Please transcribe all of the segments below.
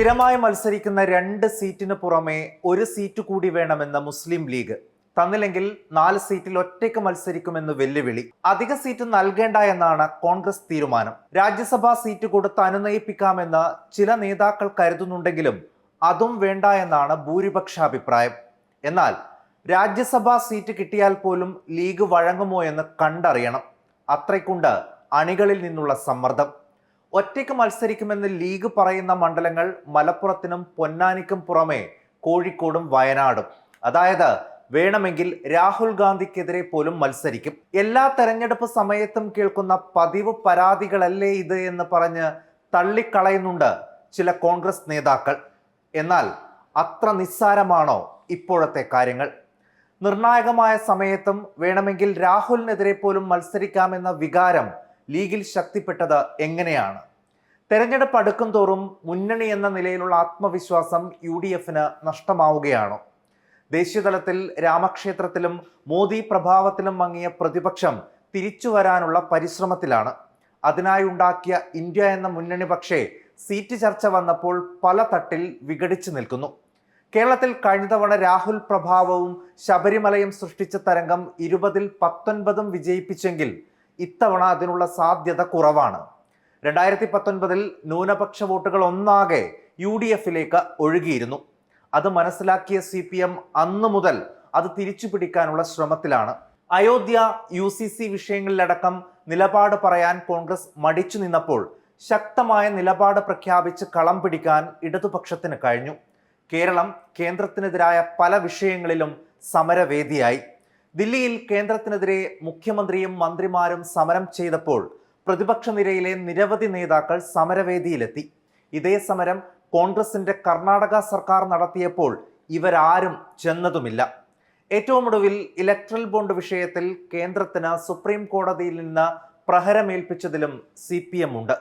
സ്ഥിരമായി മത്സരിക്കുന്ന രണ്ട് സീറ്റിന് പുറമെ ഒരു സീറ്റ് കൂടി വേണമെന്ന മുസ്ലിം ലീഗ് തന്നില്ലെങ്കിൽ നാല് സീറ്റിൽ ഒറ്റയ്ക്ക് മത്സരിക്കുമെന്ന് വെല്ലുവിളി. അധിക സീറ്റ് നൽകേണ്ട എന്നാണ് കോൺഗ്രസ് തീരുമാനം. രാജ്യസഭാ സീറ്റ് കൊടുത്ത് അനുനയിപ്പിക്കാമെന്ന് ചില നേതാക്കൾ കരുതുന്നുണ്ടെങ്കിലും അതും വേണ്ട എന്നാണ് ഭൂരിപക്ഷ അഭിപ്രായം എന്നാൽ രാജ്യസഭാ സീറ്റ് കിട്ടിയാൽ പോലും ലീഗ് വഴങ്ങുമോ എന്ന് കണ്ടറിയണം. അത്രയ്ക്കുണ്ട് അണികളിൽ നിന്നുള്ള സമ്മർദ്ദം. ഒറ്റയ്ക്ക് മത്സരിക്കുമെന്ന് ലീഗ് പറയുന്ന മണ്ഡലങ്ങൾ മലപ്പുറത്തിനും പൊന്നാനിക്കും പുറമെ കോഴിക്കോടും വയനാടും. അതായത് വേണമെങ്കിൽ രാഹുൽ ഗാന്ധിക്കെതിരെ പോലും മത്സരിക്കും. എല്ലാ തെരഞ്ഞെടുപ്പ് സമയത്തും കേൾക്കുന്ന പതിവ് പരാതികളല്ലേ ഇത് എന്ന് പറഞ്ഞ് തള്ളിക്കളയുന്നുണ്ട് ചില കോൺഗ്രസ് നേതാക്കൾ. എന്നാൽ അത്ര നിസ്സാരമാണോ ഇപ്പോഴത്തെ കാര്യങ്ങൾ? നിർണായകമായ സമയത്തും വേണമെങ്കിൽ രാഹുലിനെതിരെ പോലും മത്സരിക്കാമെന്ന വികാരം ലീഗിൽ ശക്തിപ്പെട്ടത് എങ്ങനെയാണ്? തെരഞ്ഞെടുപ്പ് അടുക്കും തോറും മുന്നണി എന്ന നിലയിലുള്ള ആത്മവിശ്വാസം യു ഡി എഫിന് നഷ്ടമാവുകയാണോ? ദേശീയതലത്തിൽ രാമക്ഷേത്രത്തിലും മോദി പ്രഭാവത്തിലും മങ്ങിയ പ്രതിപക്ഷം തിരിച്ചു വരാനുള്ള പരിശ്രമത്തിലാണ്. അതിനായി ഉണ്ടാക്കിയ ഇന്ത്യ എന്ന മുന്നണി പക്ഷേ സീറ്റ് ചർച്ച വന്നപ്പോൾ പല തട്ടിൽ വിഘടിച്ചു നിൽക്കുന്നു. കേരളത്തിൽ കഴിഞ്ഞ തവണ രാഹുൽ പ്രഭാവവും ശബരിമലയും സൃഷ്ടിച്ച തരംഗം ഇരുപതിൽ പത്തൊൻപതും വിജയിപ്പിച്ചെങ്കിൽ ഇത്തവണ അതിനുള്ള സാധ്യത കുറവാണ്. രണ്ടായിരത്തി പത്തൊൻപതിൽ ന്യൂനപക്ഷ വോട്ടുകൾ ഒന്നാകെ യു ഡി എഫിലേക്ക് ഒഴുകിയിരുന്നു. അത് മനസ്സിലാക്കിയ സി പി എം അന്നു മുതൽ അത് തിരിച്ചു പിടിക്കാനുള്ള ശ്രമത്തിലാണ്. അയോധ്യ യു സി സി വിഷയങ്ങളിലടക്കം നിലപാട് പറയാൻ കോൺഗ്രസ് മടിച്ചു നിന്നപ്പോൾ ശക്തമായ നിലപാട് പ്രഖ്യാപിച്ച് കളം പിടിക്കാൻ ഇടതുപക്ഷത്തിന് കഴിഞ്ഞു. കേരളം കേന്ദ്രത്തിനെതിരായ പല വിഷയങ്ങളിലും സമരവേദിയായി. ദില്ലിയിൽ കേന്ദ്രത്തിനെതിരെ മുഖ്യമന്ത്രിയും മന്ത്രിമാരും സമരം ചെയ്തപ്പോൾ പ്രതിപക്ഷ നിരയിലെ നിരവധി നേതാക്കൾ സമരവേദിയിലെത്തി. ഇതേ സമരം കോൺഗ്രസിന്റെ കർണാടക സർക്കാർ നടത്തിയപ്പോൾ ഇവരാരും ചെന്നതുമില്ല. ഏറ്റവും ഒടുവിൽ ഇലക്ട്രൽ ബോണ്ട് വിഷയത്തിൽ കേന്ദ്രത്തിന് സുപ്രീം കോടതിയിൽ നിന്ന് പ്രഹരമേൽപ്പിച്ചതിലും സി പി എം ഉണ്ട്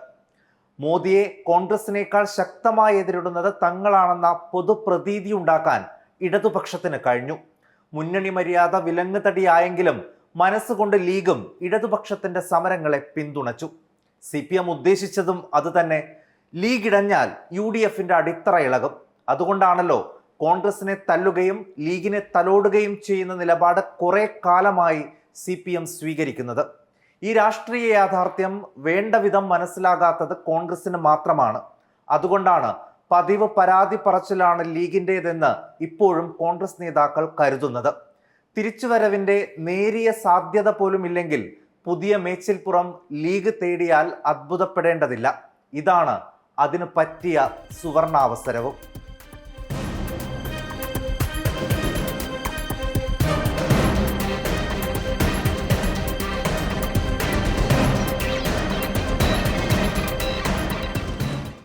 മോദിയെ കോൺഗ്രസിനേക്കാൾ ശക്തമായി എതിരിടുന്നത് തങ്ങളാണെന്ന പൊതുപ്രതീതി ഉണ്ടാക്കാൻ ഇടതുപക്ഷത്തിന് കഴിഞ്ഞു. മുന്നണി മര്യാദ വിലങ്ങുതടിയായെങ്കിലും മനസ്സുകൊണ്ട് ലീഗും ഇടതുപക്ഷത്തിന്റെ സമരങ്ങളെ പിന്തുണച്ചു. സി പി എം ഉദ്ദേശിച്ചതും അതുതന്നെ. ലീഗ് ഇടഞ്ഞാൽ യു ഡി എഫിന്റെ അടിത്തറ ഇളകും. അതുകൊണ്ടാണല്ലോ കോൺഗ്രസിനെ തല്ലുകയും ലീഗിനെ തലോടുകയും ചെയ്യുന്ന നിലപാട് കുറെ കാലമായി സി പി എം സ്വീകരിക്കുന്നത്. ഈ രാഷ്ട്രീയ യാഥാർത്ഥ്യം വേണ്ട വിധം മനസ്സിലാകാത്തത് കോൺഗ്രസിന് മാത്രമാണ്. അതുകൊണ്ടാണ് പതിവ് പരാതി പറച്ചിലാണ് ലീഗിന്റെതെന്ന് ഇപ്പോഴും കോൺഗ്രസ് നേതാക്കൾ കരുതുന്നത്. തിരിച്ചുവരവിന്റെ നേരിയ സാധ്യത പോലുമില്ലെങ്കിൽ പുതിയ മേച്ചിൽപ്പുറം ലീഗ് തേടിയാൽ അത്ഭുതപ്പെടേണ്ടതില്ല. ഇതാണ് അതിന് പറ്റിയ സുവർണാവസരവും.